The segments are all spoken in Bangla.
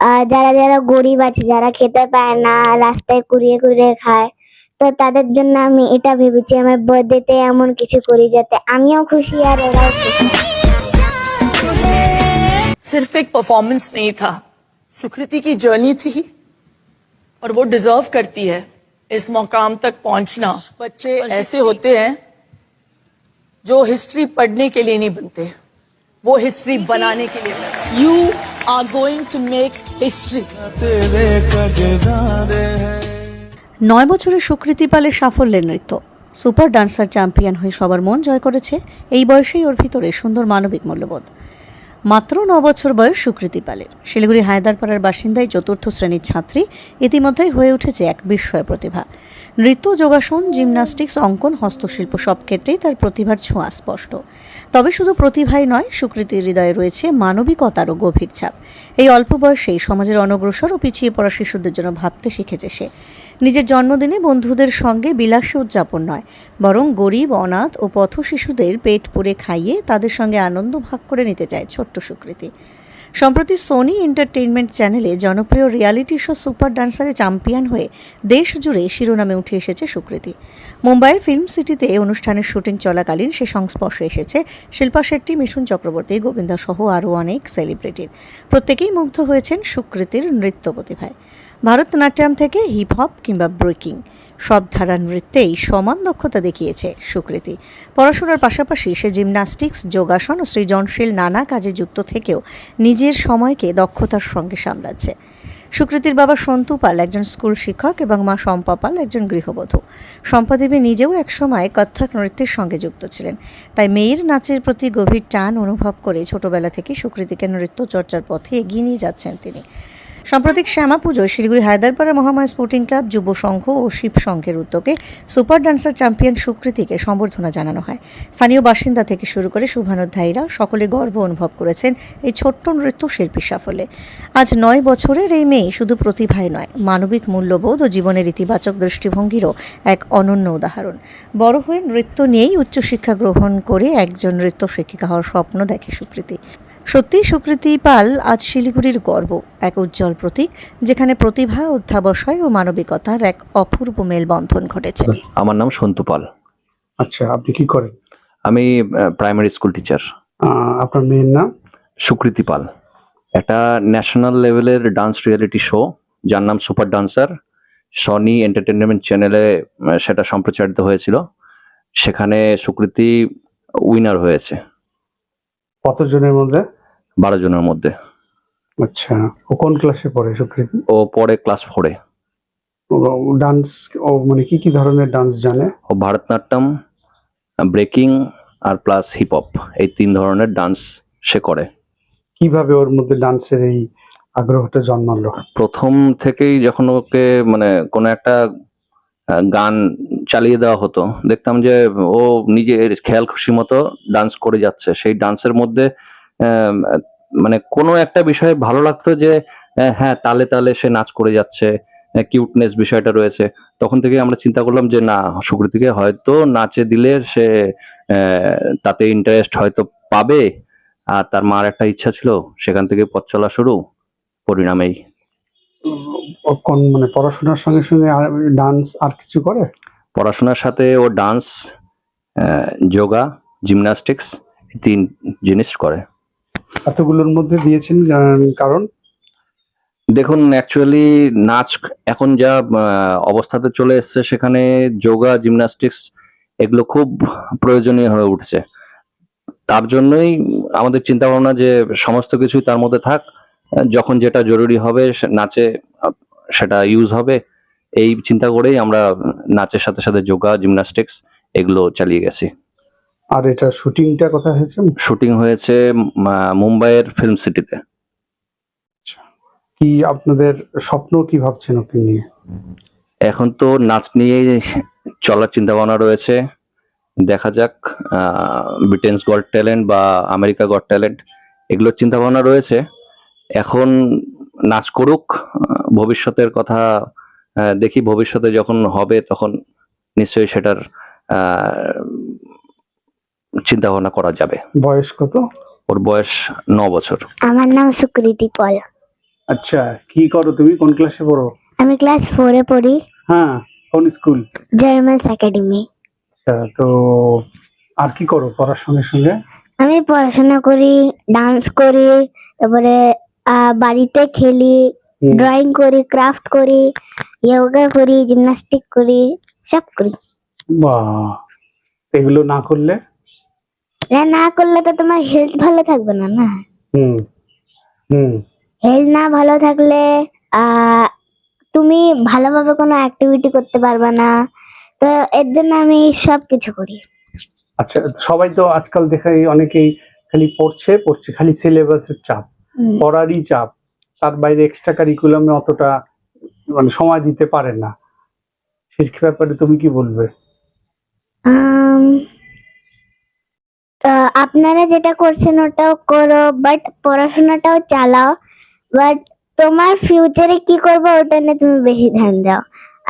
আর যারা যারা গরিব আছে যারা খেতে পায় না রাস্তায় কুড়িয়ে কুড়িয়ে খায় তো তাদের জন্য আমি এটা ভেবেছি আমার বার্থডেতে এমন কিছু করি যাতে আমিও খুশি আর ওরাও খুশি सिर्फ एक परफॉर्मेंस नहीं था सुकृति की जर्नी थी और वो डिजर्व करती है इस मुकाम तक पहुंचना बच्चे ऐसे होते हैं जो हिस्ट्री पढ़ने के लिए नहीं बनते वो हिस्ट्री बनाने के लिए बनते you are going to make history. নয় বছরের সুকৃতি পালে সাফল্যের নৃত্য। সুপার ডান্সার চ্যাম্পিয়ন হয়ে সবার মন জয় করেছে এই বয়সেই ওর ভিতরে সুন্দর মানবিক মূল্যবোধ। মাত্র ন বছর বয়স সুকৃতি পালের শিলিগুড়ি হায়দারপাড়ার বাসিন্দায় চতুর্থ শ্রেণির ছাত্রী, ইতিমধ্যেই হয়ে উঠেছে এক বিস্ময় প্রতিভা। নৃত্য যোগাসন জিমন্যাস্টিক্স অঙ্কন, হস্তশিল্প সব ক্ষেত্রেই তার প্রতিভার ছোঁয়া স্পষ্ট। তবে শুধু প্রতিভাই নয়, সুকৃতির হৃদয়ে রয়েছে মানবিকতারও গভীর ছাপ। এই অল্প বয়সেই সমাজের অনগ্রসর ও পিছিয়ে পড়া শিশুদের জন্য ভাবতে শিখেছে সে। নিজের জন্মদিনে বন্ধুদের সঙ্গে বিলাসে উদযাপন নয়, বরং গরিব, অনাথ ও পথ শিশুদের পেট পুড়ে খাইয়ে তাদের সঙ্গে আনন্দ ভাগ করে নিতে চায় ছোট্ট সুকৃতি। সম্প্রতি সোনি এন্টারটেইনমেন্ট চ্যানেলে জনপ্রিয় রিয়ালিটি শো সুপার ডান্সারে চ্যাম্পিয়ন হয়ে দেশ জুড়ে শিরোনামে উঠে এসেছে সুকৃতি। মুম্বাইয়ের ফিল্ম সিটিতে অনুষ্ঠানের শুটিং চলাকালীন সে সংস্পর্শে এসেছে শিল্পা শেট্টি, মিঠুন চক্রবর্তী, গোবিন্দা সহ আরও অনেক সেলিব্রিটির প্রত্যেকেই মুগ্ধ হয়েছেন সুকৃতির নৃত্য প্রতিভায়। ভারতনাট্যম থেকে হিপ হপ কিংবা ব্রেকিং সব ধারার নৃত্যেই সমান দক্ষতা দেখিয়েছে সুকৃতি। পড়াশোনার পাশাপাশি সে জিমন্যাস্টিক্স, যোগাসন ও সৃজনশীল নানা কাজে যুক্ত থেকেও নিজের সময়কে দক্ষতার সঙ্গে সামলাচ্ছে। সুকৃতির বাবা সন্তু পাল একজন স্কুল শিক্ষক এবং মা শম্পা পাল একজন গৃহবধূ। শম্পাদেবী নিজেও একসময় কত্থক নৃত্যের সঙ্গে যুক্ত ছিলেন। তাই মেয়ের নাচের প্রতি গভীর টান অনুভব করে ছোটবেলা থেকে সুকৃতিকে নৃত্য চর্চার পথে এগিয়ে নিয়ে যাচ্ছেন তিনি। সাম্প্রতিক শ্যামা পুজোয় শিলিগুড়ি হায়দারপাড়া মহামায়া স্পোর্টিং ক্লাব, যুব সংঘ ও শিব সংঘের উদ্যোগে সুপার ডান্সার চ্যাম্পিয়ন সুকৃতিকে সম্বর্ধনা জানানো হয়। স্থানীয় বাসিন্দা থেকে শুরু করে শুভানুধ্যায়ীরা সকলে গর্ব অনুভব করেছেন এই ছোট্ট নৃত্য নৃত্যশিল্পীর সাফল্যে। আজ নয় বছরের এই মেয়ে শুধু প্রতিভায় নয়, মানবিক মূল্যবোধ ও জীবনের ইতিবাচক দৃষ্টিভঙ্গিরও এক অনন্য উদাহরণ। বড় হয়ে নৃত্য নিয়েই উচ্চশিক্ষা গ্রহণ করে একজন নৃত্য শিক্ষিকা হওয়ার স্বপ্ন দেখে সুকৃতি। সত্যিই সুকৃতি পাল আজ শিলিগুড়ির গর্ব এক উজ্জ্বল প্রতীক যেখানে প্রতিভা অধ্যাবসায় ও মানবিকতার এক অপূর্ব মেলবন্ধন ঘটেছে। আমার নাম সন্তু পাল। আচ্ছা আপনি কি করেন? আমি প্রাইমারি স্কুল টিচার আপনার মেয়ের নাম? সুকৃতি পাল। একটা ন্যাশনাল লেভেলের ডান্স রিয়েলিটি শো যার নাম সুপার ডান্সার সনি এন্টারটেনমেন্ট চ্যানেলে সেটা সম্প্রচারিত হয়েছিল। সেখানে সুকৃতি উইনার হয়েছে। কতজনের মধ্যে? বারো জনের মধ্যে। আচ্ছা ও কোন ক্লাসে পড়ে সুকৃতি? ও পরে ক্লাস ফোরে ডান্স ও মানে কি কি ধরনের ডান্স জানে? ও ভারতনাট্যম ব্রেকিং আর প্লাস হিপ হপ এই তিন ধরনের ডান্স সে করে। কীভাবে ওর মধ্যে ডান্সের এই আগ্রহটা জন্মালো? প্রথম থেকেই যখন ওকে মানে কোনো একটা গান চালিয়ে দেওয়া হতো দেখতাম যে ও নিজের খেয়াল খুশি মতো ডান্স করে যাচ্ছে। সেই ডান্সের মধ্যে মানে কোনো একটা বিষয়ে ভালো লাগতো যে হ্যাঁ তালে তালে সে নাচ করে যাচ্ছে কিউটনেস বিষয়টা রয়েছে। তখন থেকে আমরা চিন্তা করলাম যে না সুকৃতিকে হয়তো নাচে দিলে সে তাতে ইন্টারেস্ট হয়তো পাবে আর তার মার একটা ইচ্ছা ছিল সেখান থেকে পথ চলা শুরু পরিণামেই। কোন মানে পড়াশোনার সঙ্গে সঙ্গে ডান্স আর কিছু করে? পড়াশোনার সাথে ও ডান্স যোগা জিমনাস্টিক্স তিন জিনিস করে। এতগুলোর মধ্যে দিয়েছেন কারণ? দেখুন অ্যাকচুয়ালি নাচ এখন যা অবস্থাতে চলে এসছে সেখানে যোগা জিমনাস্টিক্স এগুলো খুব প্রয়োজনীয় হয়ে উঠছে। তার জন্যই আমাদের চিন্তা ভাবনা যে সমস্ত কিছুই তার মধ্যে থাক, যখন যেটা জরুরি হবে নাচে, সেটা ইউজ হবে। এই চিন্তা করেই আমরা নাচের সাথে সাথে যোগা জিমনাস্টিক্স এগুলো চালিয়ে গেছি। আর এটা শুটিংটা কোথায় হয়েছে? শুটিং হয়েছে মুম্বাইয়ের ফিল্ম সিটিতে কি আপনাদের স্বপ্ন কি ভাবছেন ওকে নিয়ে? এখন তো নাচ নিয়ে চলার চিন্তা ভাবনা রয়েছে। দেখা যাক ব্রিটেন্স গড ট্যালেন্ট বা আমেরিকা গড ট্যালেন্ট এগুলোর চিন্তা ভাবনা রয়েছে। এখন নাচ করুক ভবিষ্যতের কথা দেখি ভবিষ্যতে যখন হবে তখন নিশ্চয়ই সেটার চিন্তা ভাবনা করা যাবে। বয়স কত? ওর বয়স ন বছর। আমার নাম সুকৃতি পল। আচ্ছা কি করো তুমি? কোন ক্লাসে পড়ো? আমি ক্লাস ফোরে পড়ি। হ্যাঁ কোন স্কুল? জার্মান্স একাডেমি আচ্ছা তো আর কি করো পড়ার সঙ্গে সঙ্গে? আমি পড়াশোনা করি ডান্স করি তারপরে আহ, বাড়িতে খেলি ড্রয়িং করি ক্রাফট করি যোগা করি জিমনাস্টিক করি সব করি। বাহ এগুলো না করলে? না করলে তো তোমার হেলথ ভালো থাকবে না না? হুম হুম। হেলথ না ভালো থাকলে তুমি ভালোভাবে কোনো অ্যাক্টিভিটি করতে পারবে না। তো এর জন্য আমি সব কিছু করি। আচ্ছা সবাই তো আজকাল দেখাই অনেকেই খালি পড়ছে পড়ছে খালি সিলেবাসের চাপ পড়ারই চাপ। তার বাইরে এক্সট্রা কারিকুলামে অতটা মানে সময় দিতে পারে না। সে ব্যাপারে তুমি কি বলবে আম, আহ, আপনারা যেটা করছেন ওটাও করো বাট পড়াশোনাটাও চালাও। বাট তোমার ফিউচারে কি করবে ওটা নিয়ে তুমি বেশি ধ্যান দাও।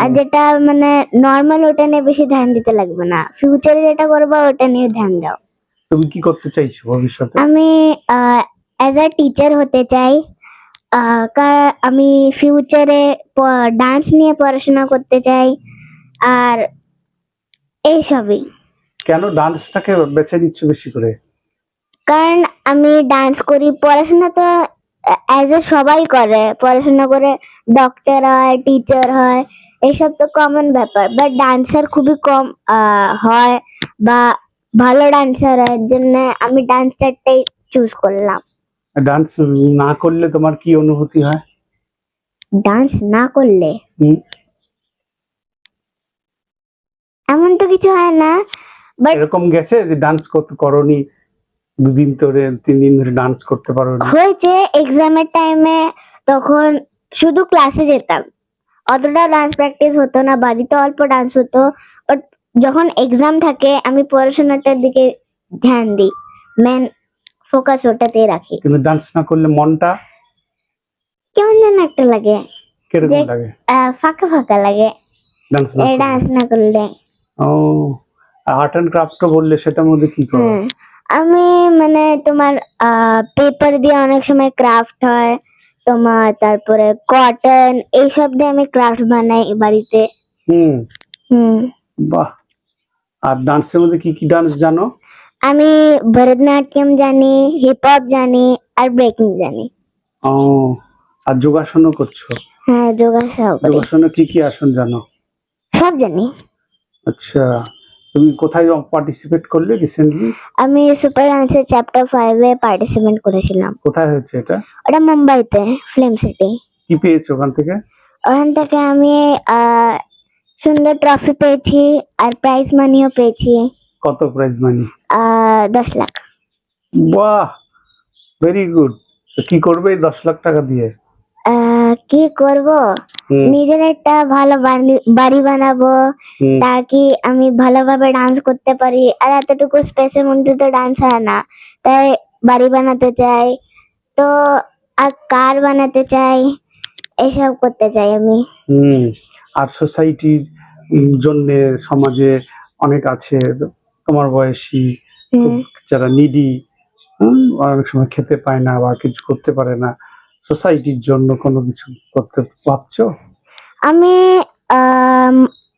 আর যেটা মানে নর্মাল ওটা নিয়ে বেশি ধ্যান দিতে লাগবে না। ফিউচারে যেটা করবে ওটা নিয়ে ধ্যান দাও। তুমি কি করতে চাইছো ভবিষ্যতে? আমি অ্যাজ আ টিচার হতে চাই। আমি ফিউচারে ডান্স নিয়ে পড়াশোনা করতে চাই। আর এইসবই কেন ডান্সটাকে বেছে নিচ্ছ বেশি করে? কারণ আমি ডান্স করি পড়াশোনা তো অ্যাজ এ সবাই করে। পড়াশোনা করে ডক্টর হয় টিচার হয় এইসব তো কমন ব্যাপার। বাট ডান্সার খুবই কম হয় বা ভালো ডান্সার হয় এর জন্য আমি ডান্সারটাই চুজ করলাম। ডান্স না করলে তোমার কি অনুভূতি হয়? ডান্স না করলে? এমন তো কিছু হয় না। এরকম গেছে যে ডান্স করতে করনি দুদিন ধরে তিন দিন ধরে ডান্স করতে পারো হয়েছে এক্সামের টাইমে তখন শুধু ক্লাসে যেতাম। অতটা ডান্স প্র্যাকটিস হতো না বাড়িতে অল্প ডান্স হতো বাট যখন এক্সাম থাকে আমি পড়াশোনাটার দিকে ধ্যান দিই। মেন ফোকাস ওটাতে রাখি। কিন্তু ডান্স না করলে মনটা? কেমন যেন একটা লাগে। কীরকম লাগে? ফাঁকা ফাঁকা লাগে। ডান্স না করলে? ডান্স না করলে। ও আর্ট অ্যান্ড ক্রাফট বললে সেটার মধ্যে কি করো? আমি মানে তোমার পেপার দিয়ে অনেক সময় ক্রাফট হয় তোমার তারপরে কটন এইসব দিয়ে আমি ক্রাফট বানাই বাড়িতে। হুম। হুম। বাহ! আর ডান্সের মধ্যে কি কি ডান্স জানো? আমি ভরতনাট্যম জানি হিপ হপ জানি আর ব্রেকিং জানি। ও আর যোগাসনও করছ? হ্যাঁ যোগাসন করি। যোগাসনে কি কি আসন জানো? সব জানি। আচ্ছা। তুমি কোথায় পার্টিসিপেট করলে রিসেন্টলি আমি সুপার ডান্সের চ্যাপ্টার ফাইভে পার্টিসিপেট করেছিলাম। কোথায় হয়েছে এটা? ওটা মুম্বাইতে ফিল্ম সিটি কি পেয়েছ ওখান থেকে? ওখান থেকে আমি সুন্দর ট্রফি পেয়েছি আর প্রাইজ মানিও পেয়েছি। কত প্রাইজ মানি দশ লাখ। বাহ! ভেরি গুড কি করবে এই দশ লাখ টাকা দিয়ে? কি করব? নিজের একটা ভালো বাড়ি- বানাবো তাকি আমি ভালোভাবে ডান্স করতে পারি। আর এতটুকু স্পেসের মধ্যে তো ডান্স হয় না। তাই বাড়ি বানাতে চাই। তো আর কার বানাতে চাই। এসব করতে চাই আমি। আর সোসাইটির জন্য সমাজে অনেক আছে। তোমার বয়সী। যারা নিডি অনেক সময় খেতে পায় না বা কিছু করতে পারে না। সোসাইটির জন্য কোনো কিছু করতে ভাবছ? আমি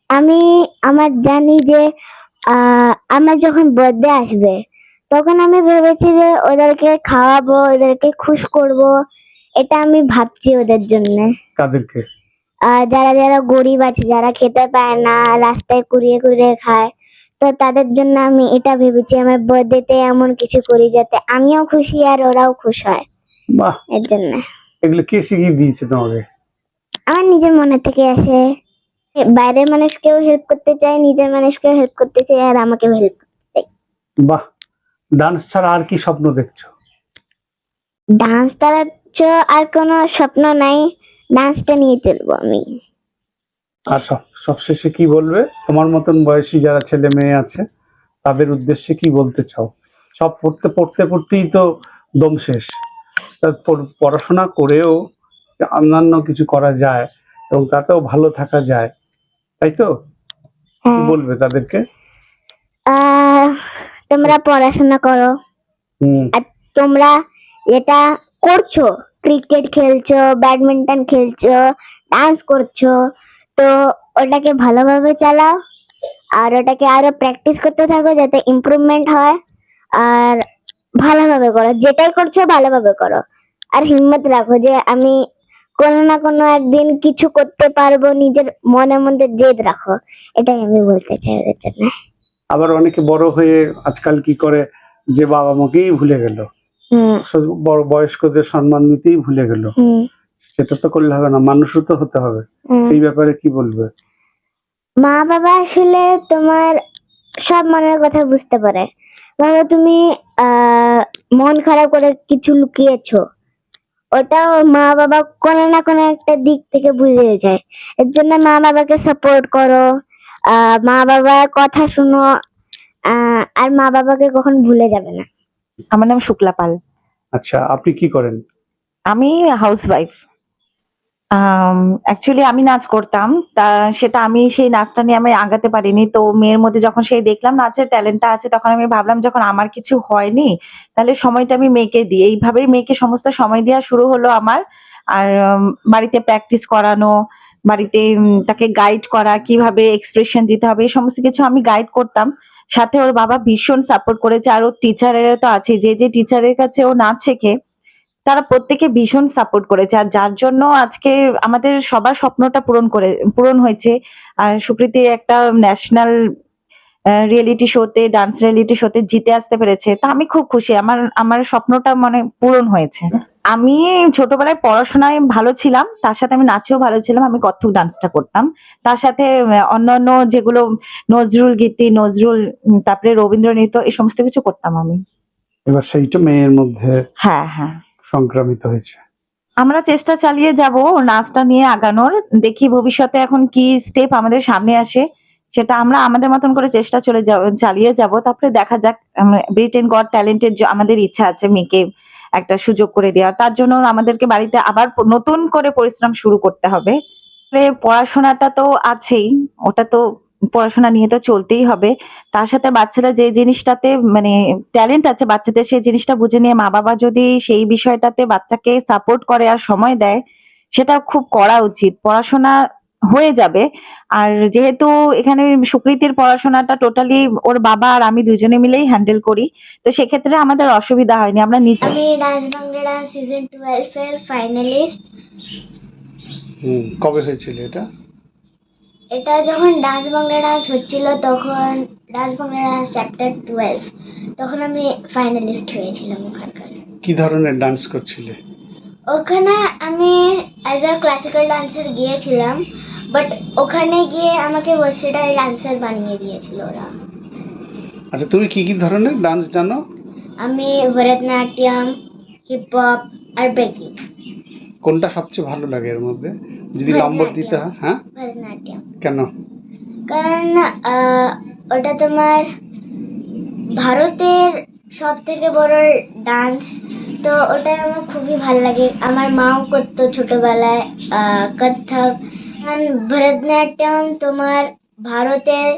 আমি আমার জানি যে আমার যখন বার্থডে আসবে তখন আমি ভেবেছি যে ওদেরকে খাওয়াবো ওদেরকে খুশ করব এটা আমি ভাবছি ওদের জন্য। কাদেরকে? যারা যারা গরিব আছে যারা খেতে পায় না রাস্তায় কুড়িয়ে কুড়িয়ে খায় তো তাদের জন্য আমি এটা ভেবেছি আমার বার্থডেতে এমন কিছু করি যাতে আমিও খুশি আর ওরাও খুশ হয়। বাহ। এর জন্য এগুলো কে শিখিয়ে দিয়েছে তোমাকে? আমার নিজের মনে থেকে আসে। বাইরের মানুষকেও হেল্প করতে চাই নিজের মানুষকেও হেল্প করতে চাই আর আমাকেও হেল্প করতে চাই বাহ। ডান্স ছাড়া আর কি স্বপ্ন দেখছ? ডান্স তারা আর কোনো স্বপ্ন নাই। ডান্সটা নিয়ে চলবো আমি। আর সব সবশেষে কি বলবে? তোমার মতন বয়সী যারা ছেলে মেয়ে আছে তাদের উদ্দেশ্যে কি বলতে চাও? সব পড়তে পড়তে পড়তেই তো দম শেষ। পড়াশোনা করেও অন্যান্য কিছু করা যায় এবং তাতেও ভালো থাকা যায়। তাই তো? হ্যাঁ। বলবে তাদেরকে? তোমরা পড়াশোনা করো। আর তোমরা এটা করছ? ক্রিকেট খেলছো ব্যাডমিন্টন খেলছো ডান্স করছ তো ওটাকে ভালোভাবে চালাও। আর ওটাকে আরও প্র্যাকটিস করতে থাকো যাতে ইমপ্রুভমেন্ট হয়। আর ভালোভাবে করো যেটাই করছ ভালোভাবে করো। আর হিম্মত রাখো যে আমি কোনো না কোনো একদিন কিছু করতে পারব নিজের মনে মধ্যে জেদ রাখো। এটাই আমি বলতে চাই ওদের জন্য। আবার অনেকে বড় হয়ে আজকাল কি করে যে বাবা মাকেই ভুলে গেল। বড় বয়স্কদের সম্মান দিতেই ভুলে গেল। সেটা তো করলে হবে না মানুষও তো হতে হবে। সেই ব্যাপারে কি বলবে? মা বাবা আসলে তোমার সব মনের কথা বুঝতে পারে। ধরো তুমি আহ, মন খারাপ করে কিছু লুকিয়েছো। ওটাও মা বাবা কোনো না কোনো একটা দিক থেকে বুঝে যায়। এর জন্য মা বাবাকে সাপোর্ট করো। আহ, মা বাবার কথা শুনো। আহ, আর মা বাবাকে কখন ভুলে যাবে না। আমার নাম শুক্লা পাল। আচ্ছা আপনি কি করেন? আমি হাউসওয়াইফ অ্যাকচুয়ালি আমি নাচ করতাম। তা সেটা আমি সেই নাচটা নিয়ে আমি আগাতে পারিনি। তো মেয়ের মধ্যে যখন সেই দেখলাম নাচের ট্যালেন্টটা আছে, তখন আমি ভাবলাম, যখন আমার কিছু হয়নি, তাহলে সময়টা আমি মেয়েকে দিই। এইভাবেই মেয়েকে সমস্ত সময় দেওয়া শুরু হলো আমার। আর বাড়িতে প্র্যাকটিস করানো, বাড়িতে তাকে গাইড করা, কীভাবে এক্সপ্রেশন দিতে হবে, এই সমস্ত কিছু আমি গাইড করতাম। সাথে ওর বাবা ভীষণ সাপোর্ট করেছে। আর ওর টিচারের তো আছে যে যে টিচারের কাছে ও নাচ শেখে তারা প্রত্যেকে ভীষণ সাপোর্ট করেছে। আর যার জন্য আজকে আমাদের সবার স্বপ্নটা পূরণ করে পূরণ হয়েছে। আর সুকৃতি একটা ন্যাশনাল রিয়েলিটি শোতে ডান্স রিয়েলিটি শোতে জিতে আসতে পেরেছে। তা আমি খুব খুশি। আমার আমার স্বপ্নটা মানে পূরণ হয়েছে। আমি ছোটবেলায় পড়াশোনায় ভালো ছিলাম। তার সাথে আমি নাচেও ভালো ছিলাম। আমি কত্থক ডান্সটা করতাম। তার সাথে অন্যান্য যেগুলো নজরুল গীতি নজরুল তারপরে রবীন্দ্র নৃত্য এই সমস্ত কিছু করতাম আমি। এবার সেইটা মেয়ের মধ্যে হ্যাঁ হ্যাঁ। সংক্রামিত হয়েছে। আমরা চেষ্টা চালিয়ে যাব নাচটা নিয়ে আগানোর। দেখি ভবিষ্যতে এখন কি স্টেপ আমাদের সামনে আসে, সেটা আমরা আমাদের মতন করে চেষ্টা চলে যাব চালিয়ে যাব। তারপরে দেখা যাক ব্রিটেন গড ট্যালেন্টের আমাদের ইচ্ছা আছে মেয়েকে একটা সুযোগ করে দেওয়ার। তার জন্য আমাদেরকে বাড়িতে আবার নতুন করে পরিশ্রম শুরু করতে হবে। পড়াশোনাটা তো আছেই, ওটা তো পড়াশোনা নিয়ে তো চলতেই হবে। তার সাথে বাচ্চারা যে জিনিসটাতে মানে ট্যালেন্ট আছে বাচ্চাদের সেই জিনিসটা বুঝে নিয়ে মা বাবা যদি সেই বিষয়টাতে বাচ্চাকে সাপোর্ট করে আর সময় দেয় সেটা খুব করা উচিত। পড়াশোনা হয়ে যাবে। আর যেহেতু এখানে সুকৃতির পড়াশোনাটা টোটালি ওর বাবা আর আমি দুজনে মিলেই হ্যান্ডেল করি তো সেক্ষেত্রে আমাদের অসুবিধা হয়নি। আমরা নিজ- আমি ডান্স বাংলা সিজন টুয়েলভ এর ফাইনালিস্ট হুম কবে হয়েছিল এটা? এটা যখন ডান্স বাংলা ডান্স হচ্ছিল তখন dance Bangla dance chapter twelve তখন আমি ফাইনালিস্ট হয়েছিলাম ওখানকার। কি ধরনের ডান্স করছিলে? ওখানে আমি অ্যাজ আ ক্লাসিক্যাল ডান্সার গিয়েছিলাম বাট ওখানে গিয়ে আমাকে ভার্সেটাইল ডান্সার বানিয়ে দিয়েছিল ওরা। আচ্ছা তুমি কি কি ধরনের ডান্স জানো? আমি ভরতনাট্যম হিপ হপ আর ব্রেকিং কোনটা সবচেয়ে ভালো লাগে এর মধ্যে? যদি নম্বর দিতে হয় হ্যাঁ? ভরতনাট্যম। কেন? কারণ ওটা তোমার ভারতের সব থেকে বড় ডান্স তো ওটা আমার খুবই ভালো লাগে। আমার মাও করতো ছোটবেলায় কত্থক। ভরতনাট্যম তোমার ভারতের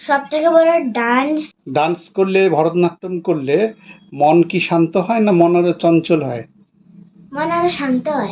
সব থেকে বড় ডান্স ডান্স করলে ভরতনাট্যম করলে মন কি শান্ত হয় না মন আরও চঞ্চল হয়? মন আরও শান্ত হয়।